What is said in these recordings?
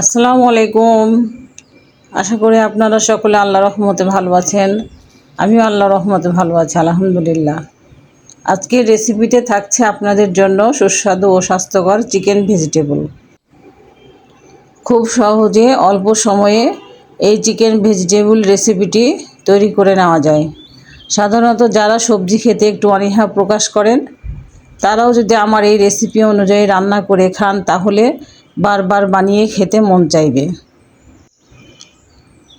আসসালামু আলাইকুম। আশা করি আপনারা সকলে আল্লাহ রহমতে ভালো আছেন। আমিও আল্লাহ রহমতে ভালো আছি, আলহামদুলিল্লাহ। আজকের রেসিপিতে থাকছে আপনাদের জন্য সুস্বাদু ও স্বাস্থ্যকর চিকেন ভেজিটেবল খুব সহজে অল্প সময়ে এই চিকেন ভেজিটেবল রেসিপিটি তৈরি করে নেওয়া যায়। সাধারণত যারা সবজি খেতে একটু অনীহা প্রকাশ করেন, তারাও যদি আমার এই রেসিপি অনুযায়ী রান্না করে খান, তাহলে বারবার বানিয়ে খেতে মন চাইবে।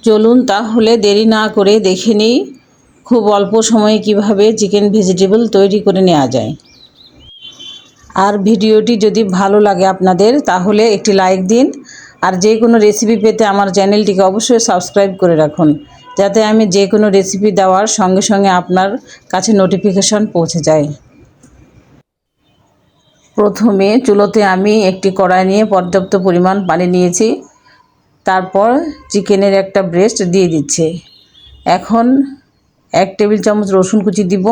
চলুন তাহলে দেরি না করে দেখে নিই খুব অল্প সময়ে কীভাবে চিকেন ভেজিটেবল তৈরি করে নেওয়া যায়। আর ভিডিওটি যদি ভালো লাগে আপনাদের, তাহলে একটি লাইক দিন আর যে কোনো রেসিপি পেতে আমার চ্যানেলটিকে অবশ্যই সাবস্ক্রাইব করে রাখুন, যাতে আমি যে কোনো রেসিপি দেওয়ার সঙ্গে সঙ্গে আপনার কাছে নোটিফিকেশন পৌঁছে যায়। প্রথমে চুলোতে আমি একটি কড়াই নিয়ে পর্যাপ্ত পরিমাণ পানি নিয়েছি। তারপর চিকেনের একটা ব্রেস্ট দিয়ে দিচ্ছে। এখন এক টেবিল চামচ রসুন কুচি দিব।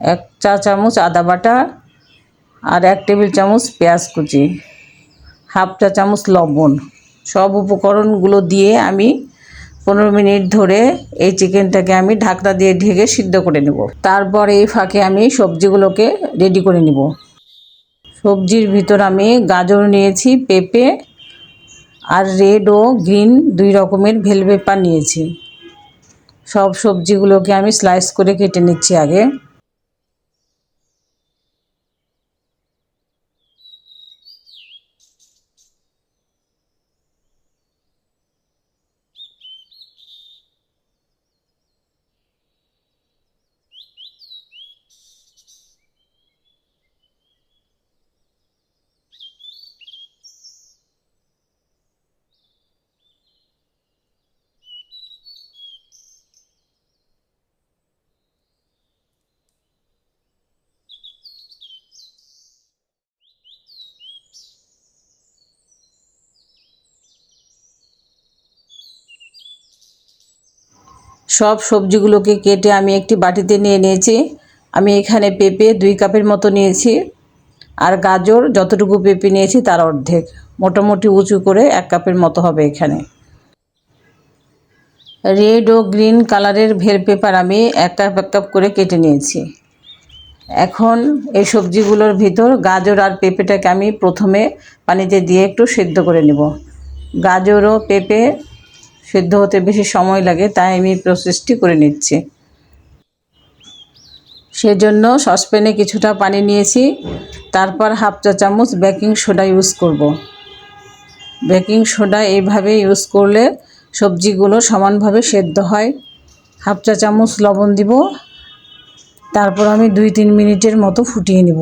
এক চা চামচ আদা বাটা আর এক টেবিল চামচ পেঁয়াজ কুচি। হাফ চা চামচ লবণ। সব উপকরণগুলো দিয়ে আমি পনেরো মিনিট ধরে এই চিকেনটাকে আমি ঢাকনা দিয়ে ঢেকে সিদ্ধ করে নেব। তারপর এই ফাঁকে আমি সবজিগুলোকে রেডি করে নেব। সবজির ভিতর আমি গাজর নিয়েছি, পেঁপে আর রেড ও গ্রিন দুই রকমের ভেল পেপার নিয়েছি। সব সবজিগুলোকে আমি স্লাইস করে কেটে নিচ্ছি আগে। সব সবজিগুলোকে কেটে আমি একটি বাটিতে নিয়ে নিয়েছি। আমি এখানে পেঁপে দুই কাপের মতো নিয়েছি। আর গাজর যতটুকু পেঁপে নিয়েছি তার অর্ধেক। মোটামুটি উঁচু করে এক কাপের মতো হবে এখানে। রেড ও গ্রিন কালারের ভের পেপার আমি এক কাপ এক কাপ করে কেটে নিয়েছি। এখন এই সবজিগুলোর ভিতর গাজর আর পেঁপেটাকে আমি প্রথমে পানিতে দিয়ে একটু সেদ্ধ করে নেব। গাজর ও পেঁপে সেদ্ধ হতে বেশি সময় লাগে, তাই আমি এই প্রসেসটি করে নিচ্ছি। সেজন্য সসপ্যানে কিছুটা পানি নিয়েছি, তারপর হাফ চা চামচ বেকিং সোডা ইউজ করব। বেকিং সোডা এইভাবে ইউজ করলে সবজিগুলো সমানভাবে সেদ্ধ হয়। হাফ চা চামচ লবণ দিব, তারপর আমি দুই তিন মিনিটের মতো ফুটিয়ে নেব।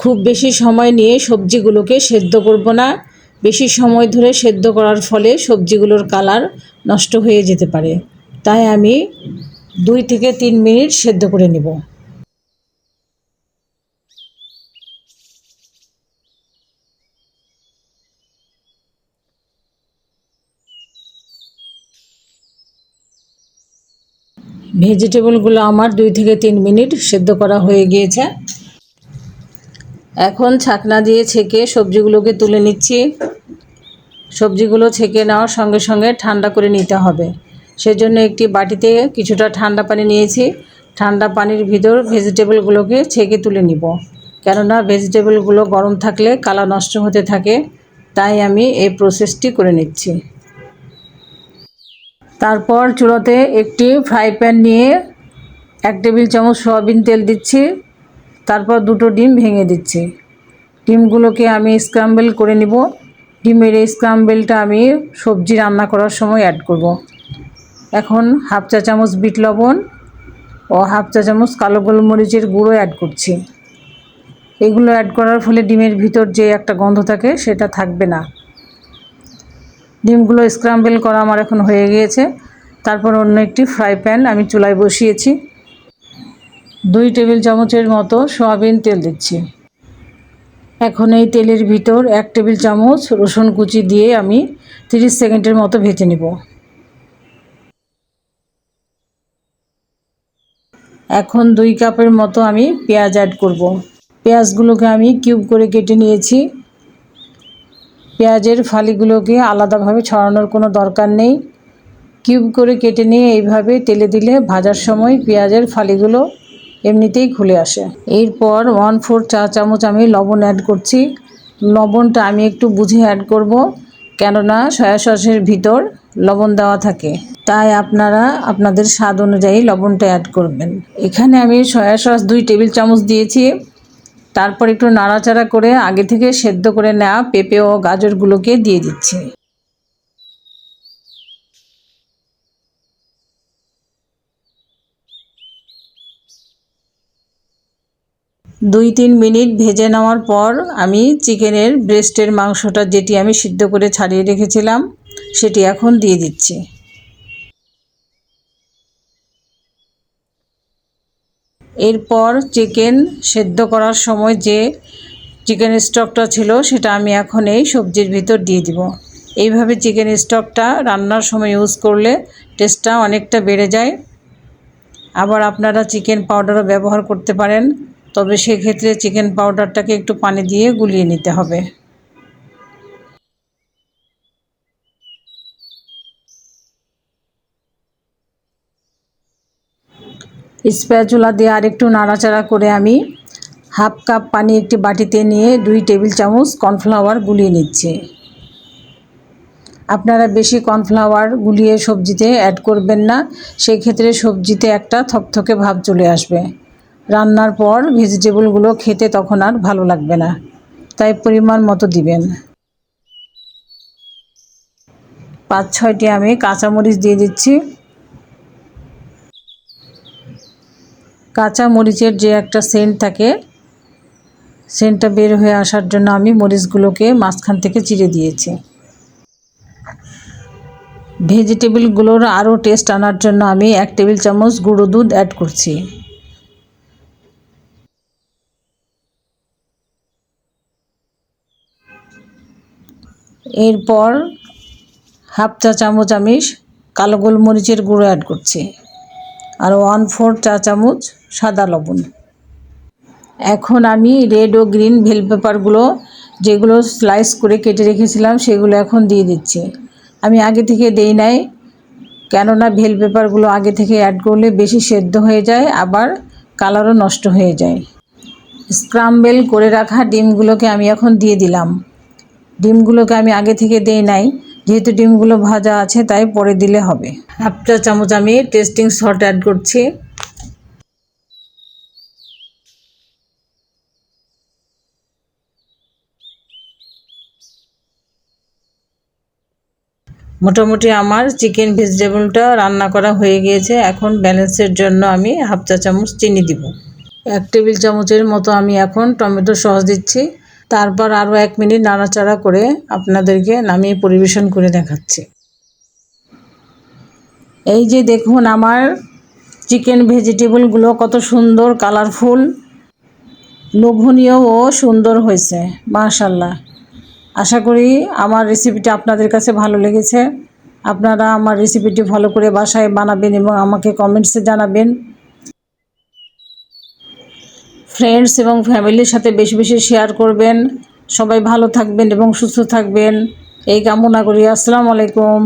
খুব বেশি সময় নিয়ে সবজিগুলোকে সেদ্ধ করব না বেশি সময় ধরে সেদ্ধ করার ফলে সবজিগুলোর কালার নষ্ট হয়ে যেতে পারে। তাই আমি দুই থেকে তিন মিনিট সেদ্ধ করে নেব। ভেজিটেবলগুলো আমার দুই থেকে তিন মিনিট সেদ্ধ করা হয়ে গিয়েছে। এখন ছাকনা দিয়ে ছেঁকে সবজিগুলোকে তুলে নিচ্ছি। সবজিগুলো ছেঁকে নেওয়ার সঙ্গে সঙ্গে ঠান্ডা করে নিতে হবে। সেজন্য একটি বাটিতে কিছুটা ঠান্ডা পানি নিয়েছি। ঠান্ডা পানির ভিতর ভেজিটেবলগুলোকে ছেঁকে তুলে নিব। কেননা ভেজিটেবলগুলো গরম থাকলে কালা নষ্ট হতে থাকে, তাই আমি এই প্রসেসটি করে নিচ্ছি। তারপর চুলোতে একটি ফ্রাই প্যান নিয়ে এক টেবিল চামচ সয়াবিন তেল দিচ্ছি। তারপর দুটো ডিম ভেঙে দিচ্ছি। ডিমগুলোকে আমি স্ক্রাম্বেল করে নিব। ডিমের এই স্ক্রাম্বেলটা আমি সবজি রান্না করার সময় অ্যাড করব। এখন হাফ চা চামচ বিট লবণ ও হাফ চা চামচ কালো গোলমরিচের গুঁড়ো অ্যাড করছি। এগুলো অ্যাড করার ফলে ডিমের ভিতর যে একটা গন্ধ থাকে সেটা থাকবে না। ডিমগুলো স্ক্রাম্বেল করা আমার এখন হয়ে গিয়েছে। তারপর অন্য একটি ফ্রাই প্যান আমি চুলায় বসিয়েছি। দুই টেবিল চামচের মতো সয়াবিন তেল দিচ্ছি। এখন এই তেলের ভিতর এক টেবিল চামচ রসুন কুচি দিয়ে আমি তিরিশ সেকেন্ডের মতো ভেজে নেব। এখন দুই কাপের মতো আমি পেঁয়াজ অ্যাড করব। পেঁয়াজগুলোকে আমি কিউব করে কেটে নিয়েছি। পেঁয়াজের ফালিগুলোকে আলাদাভাবে ছড়ানোর কোনো দরকার নেই। কিউব করে কেটে নিয়ে এইভাবে তেলে দিলে ভাজার সময় পেঁয়াজের ফালিগুলো এমনিতেই খুলে আসে। এরপর ওয়ান ফোর চা চামচ আমি লবণ অ্যাড করছি। লবণটা আমি একটু বুঝে অ্যাড করব, কেননা সয়া সসের ভিতর লবণ দেওয়া থাকে। তাই আপনারা আপনাদের স্বাদ অনুযায়ী লবণটা অ্যাড করবেন। এখানে আমি সয়া সস দুই টেবিল চামচ দিয়েছি। তারপর একটু নাড়াচাড়া করে আগে থেকে সেদ্ধ করে নেওয়া পেঁপে ও গাজরগুলোকে দিয়ে দিচ্ছি। দুই তিন মিনিট ভেজে নেওয়ার পর আমি চিকেনের ব্রেস্টের মাংসটা যেটি আমি সিদ্ধ করে ছাড়িয়ে রেখেছিলাম, সেটি এখন দিয়ে দিচ্ছি। এরপর চিকেন সেদ্ধ করার সময় যে চিকেন স্টকটা ছিল, সেটা আমি এখন এই সবজির ভিতর দিয়ে দিব। এইভাবে চিকেন স্টকটা রান্নার সময় ইউজ করলে টেস্টটা অনেকটা বেড়ে যায়। আবার আপনারা চিকেন পাউডারও ব্যবহার করতে পারেন। তবে সেক্ষেত্রে চিকেন পাউডারটাকে একটু পানি দিয়ে গুলিয়ে নিতে হবে। স্প্যাচুলা দিয়ে আরেকটু নাড়াচাড়া করে আমি হাফ কাপ পানি একটি বাটিতে নিয়ে দুই টেবিল চামচ কর্নফ্লাওয়ার গুলিয়ে নিচ্ছি। আপনারা বেশি কর্নফ্লাওয়ার গুলিয়ে সবজিতে অ্যাড করবেন না সেই ক্ষেত্রে সবজিতে একটা থকথকে ভাব চলে আসবে। রান্নার পর ভেজিটেবলগুলো খেতে তখন আর ভালো লাগবে না। তাই পরিমাণ মতো দিবেন। পাঁচ ছয়টি আমি কাঁচামরিচ দিয়ে দিচ্ছি। কাঁচা মরিচের যে একটা সেন্ট থাকে, সেন্টটা বের হয়ে আসার জন্য আমি মরিচগুলোকে মাঝখান থেকে চিড়ে দিয়েছি। ভেজিটেবলগুলোর আরও টেস্ট আনার জন্য আমি এক টেবিল চামচ গুঁড়ো দুধ অ্যাড করছি। এরপর হাফ চা চামচ আমি কালো গোলমরিচের গুঁড়ো অ্যাড করছি। আর ওয়ান ফোর চা চামচ সাদা লবণ। এখন আমি রেড ও গ্রিন ভেল পেপারগুলো যেগুলো স্লাইস করে কেটে রেখেছিলাম সেগুলো এখন দিয়ে দিচ্ছি। আমি আগে থেকে দেই নাই, কেননা ভেল পেপারগুলো আগে থেকে অ্যাড করলে বেশি সেদ্ধ হয়ে যায়, আবার কালারও নষ্ট হয়ে যায়। স্ক্রাম্বেল করে রাখা ডিমগুলোকে আমি এখন দিয়ে দিলাম। ডিমগুলোকে আমি আগে থেকে দেই নাই। যেহেতু ডিমগুলো ভাজা আছে, তাই পরে দিলে হবে। হাফ চা চামচ আমি টেস্টিং সল্ট অ্যাড করছি। মোটামুটি আমার চিকেন ভেজিটেবলটা রান্না করা হয়ে গিয়েছে। এখন ব্যালেন্সের জন্য আমি হাফ চা চামচ চিনি দিব। এক টেবিল চামচের মতো আমি এখন টমেটো সস দিচ্ছি। তারপর আরও এক মিনিট নাড়াচাড়া করে আপনাদেরকে নামিয়ে পরিবেশন করে দেখাচ্ছি। এই যে দেখুন আমার চিকেন ভেজিটেবলগুলো কত সুন্দর, কালারফুল, লোভনীয় ও সুন্দর হয়েছে মাশাল্লাহ আশা করি আমার রেসিপিটা আপনাদের কাছে ভালো লেগেছে। আপনারা আমার রেসিপিটি ভালো করে বাসায় বানাবেন এবং আমাকে কমেন্টসে জানাবেন। ফ্রেন্ডস এবং ফ্যামিলির সাথে বেশি বেশি শেয়ার করবেন। সবাই ভালো থাকবেন এবং সুস্থ থাকবেন। এই কামনা করি। আসসালামু আলাইকুম।